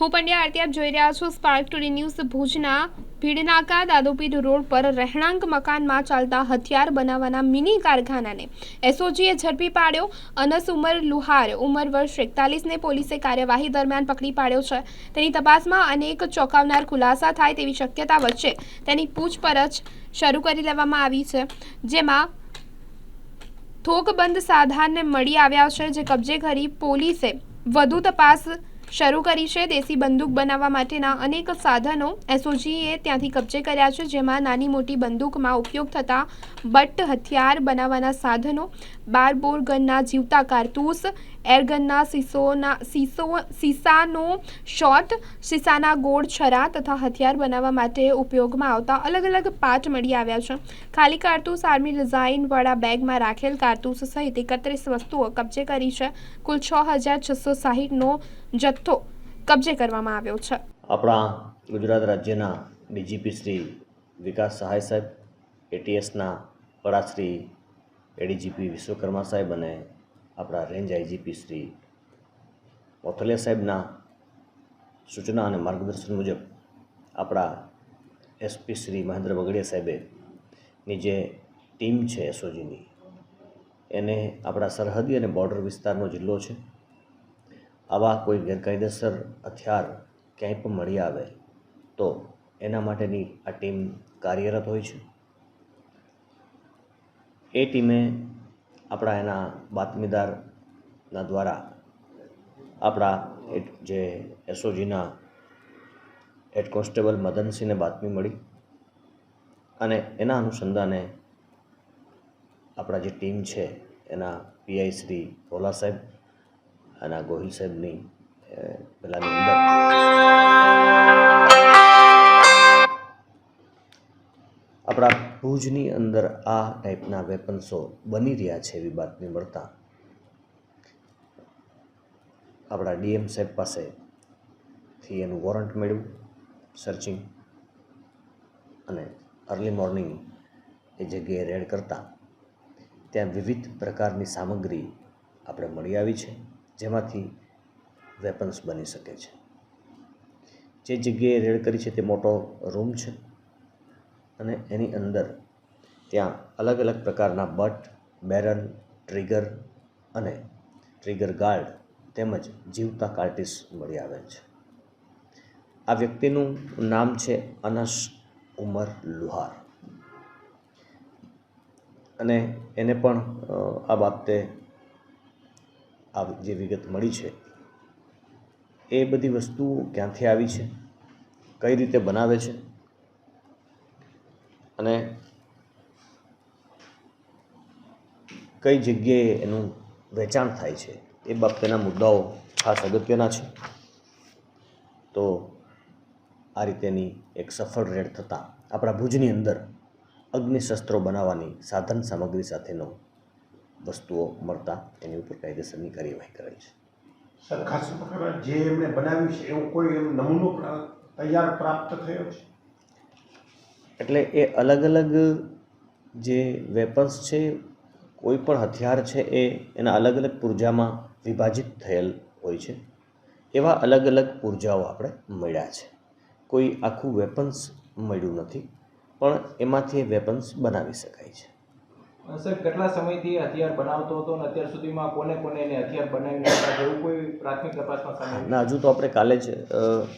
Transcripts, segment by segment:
હું પંડ્યા આરતી આપ જોઈ રહ્યા છો સ્પાર્ક ટુડે ન્યૂઝ ભુજના ભીડનાકા દાદોપીર રોડ પર રહેણાંક મકાનમાં ચાલતા હથિયાર બનાવવાના મિની કારખાનાને એસઓજીએ ઝડપી પાડ્યો, અનસ ઉમર લુહાર ઉંમર વર્ષ એકતાલીસને પોલીસે કાર્યવાહી દરમિયાન પકડી પાડ્યો છે. તેની તપાસમાં અનેક ચોંકાવનાર ખુલાસા થાય તેવી શક્યતા વચ્ચે તેની પૂછપરછ શરૂ કરી લેવામાં આવી છે, જેમાં થોકબંધ સાધનને મળી આવ્યા છે, જે કબજે કરી પોલીસે વધુ તપાસ શરૂ કરી છે દેશી બંદૂક બનાવવા માટેના અનેક સાધનો. એસઓજીએ ત્યાંથી કબજે કર્યા છે, જેમાં નાની મોટી બંદૂકમાં ઉપયોગ થતા બટ હથિયાર બનાવવાના સાધનો, બારબોર ગનના જીવતા કારતૂસ એરગનના સીસોના સીસો, સીસાનો શોટ, સીસાના ગોળ છરા તથા હથિયાર બનાવવા માટે ઉપયોગમાં આવતા અલગ અલગ પાર્ટ મળી આવ્યા છે. ખાલી કારતૂસ આર્મી ડિઝાઇનવાળા બેગમાં રાખેલ કારતૂસ સહિત એકત્રીસ વસ્તુઓ કબજે કરી છે. કુલ છ હજાર છસો સાહીઠનો જથ્થો કબજે કરવામાં આવ્યો છે. આપણા ગુજરાત રાજ્યના ડીજીપી શ્રી વિકાસ સહાય સાહેબ, એટીએસના વડા શ્રી એડીજીપી વિશ્વકર્મા સાહેબ અને આપણા રેન્જ આઈજીપી શ્રી મોથલિયા સાહેબના સૂચના અને માર્ગદર્શન મુજબ આપણા એસપી શ્રી મહેન્દ્ર બગડિયા સાહેબે ની જે ટીમ છે એસઓજીની, એને આપણા સરહદી અને બોર્ડર વિસ્તારનો જિલ્લો છે. આવા કોઈ ગેરકાયદેસર હથિયાર ક્યાંય પણ મળી આવે તો એના માટેની આ ટીમ કાર્યરત હોય છે. એ ટીમે આપણા એના બાતમીદારના દ્વારા આપણા જે એસઓજીના હેડ કોન્સ્ટેબલ મદનસિંહને બાતમી મળી અને એના અનુસંધાને આપણા જે ટીમ છે એના પીઆઈ શ્રી ભોલા સાહેબ અને આ ગોહિલ સાહેબની પેલાની અંદર. આપણા ભુજની અંદર આ ટાઈપના વેપન્સો બની રહ્યા છે એવી બાતમી મળતા. આપણા ડીએમ સાહેબ પાસેથી એનું વોરંટ મેળવ્યું સર્ચિંગ. અને અર્લી મોર્નિંગ એ જગ્યાએ રેડ કરતા. ત્યાં વિવિધ પ્રકારની સામગ્રી આપણે મળી આવી છે. જેમાંથી વેપન્સ બની શકે છે. જે જગ્યાએ રેડ કરી છે તે મોટો રૂમ છે અને એની અંદર ત્યાં અલગ અલગ પ્રકારના બટ, બેરન, ટ્રિગર અને ટ્રિગર ગાર્ડ તેમજ જીવતા કાર્ટિસ મળી આવેલ છે. આ વ્યક્તિનું નામ છે અનસ ઉમર લુહાર. અને એને પણ આ બાબતે આ જે વિગત મળી છે, એ બધી વસ્તુઓ ક્યાંથી આવી છે, કઈ રીતે બનાવે છે અને કઈ જગ્યાએ એનું વેચાણ થાય છે, એ બાબતેના મુદ્દાઓ ખાસ અગત્યના છે. તો આ રીતેની એક સફળ રેડ થતાં આપણા ભુજની અંદર અગ્નિશસ્ત્રો બનાવવાની સાધન સામગ્રી સાથેનો વસ્તુઓ મળતા એની ઉપર કાયદેસરની કાર્યવાહી કરેલ છે. સર ખાસ જે એમણે બનાવ્યું છે એવું કોઈ એમ નમૂનો તૈયાર પ્રાપ્ત થયો છે? એટલે એ અલગ અલગ જે વેપન્સ છે કોઈ પણ હથિયાર છે એ એના અલગ અલગ પૂર્જામાં વિભાજિત થયેલ હોય છે. એવા અલગ અલગ પૂર્જાઓ આપણે મળ્યા છે. કોઈ આખું વેપન્સ મળ્યું નથી પણ એમાંથી વેપન્સ બનાવી શકાય છે. સર કેટલા સમયથી હથિયાર બનાવતો હતો અને અત્યાર સુધીમાં કોને કોને એને હથિયાર બનાવીને એવું કોઈ પ્રાથમિક તપાસમાં સામે ના, હજુ તો આપણે કાલે જ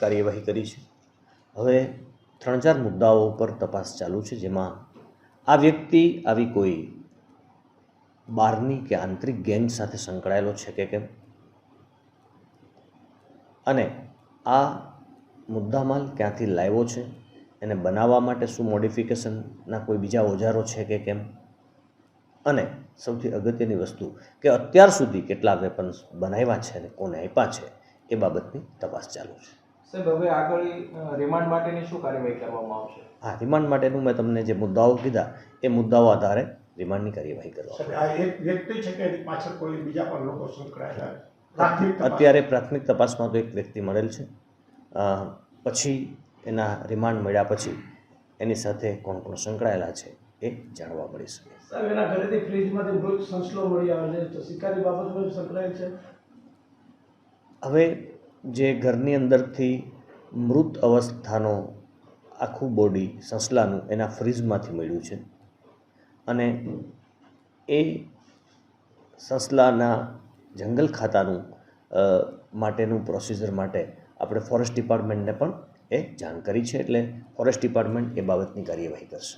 કાર્યવાહી કરી છે. હવે ત્રણ ચાર મુદ્દાઓ ઉપર તપાસ ચાલુ છે, જેમાં આ વ્યક્તિ આવી કોઈ બહારની કે આંતરિક ગેંગ સાથે સંકળાયેલો છે કે કેમ? અને આ મુદ્દામાલ ક્યાંથી લાવ્યો છે? એને બનાવવા માટે શું મોડિફિકેશનના કોઈ બીજા ઓજારો છે કે કેમ? અને સૌથી અગત્યની વસ્તુ કે અત્યાર સુધી કેટલા વેપન્સ બનાવ્યા છે અને કોને આપ્યા છે એ બાબતની તપાસ ચાલુ છે સાહેબ હવે આગળ રિમાન્ડ માટેની શું કાર્યવાહી કરવામાં આવશે હા રિમાન્ડ માટેનું મેં તમને જે મુદ્દાઓ કીધા એ મુદ્દાઓ આધારે રિમાન્ડની કાર્યવાહી કરવા એક વ્યક્તિ છે કે પાછળ કોઈ બીજા પણ લોકો સંકળાયેલા છે? પ્રાથમિક તપાસ. અત્યારે પ્રાથમિક તપાસમાં તો એક વ્યક્તિ મળેલ છે પછી એના રિમાન્ડ મળ્યા પછી એની સાથે કોણ કોણ સંકળાયેલા છે એ જાણવા મળી શકે. સાહેબ એના ઘરેથી ફ્રીજમાંથી મૃત સંચલો મળી આવે છે તો શિકારી બાબતમાં સંકળાયેલ છે? હવે જે ઘરની અંદરથી મૃત અવસ્થાનો આખું બોડી સસલાનું એના ફ્રીજમાંથી મળ્યું છે. અને એ સસલાના જંગલ ખાતાનું માટેનું પ્રોસિજર માટે આપણે ફોરેસ્ટ ડિપાર્ટમેન્ટને પણ એ જાણ કરી છે એટલે ફોરેસ્ટ ડિપાર્ટમેન્ટ એ બાબતની કાર્યવાહી કરશે.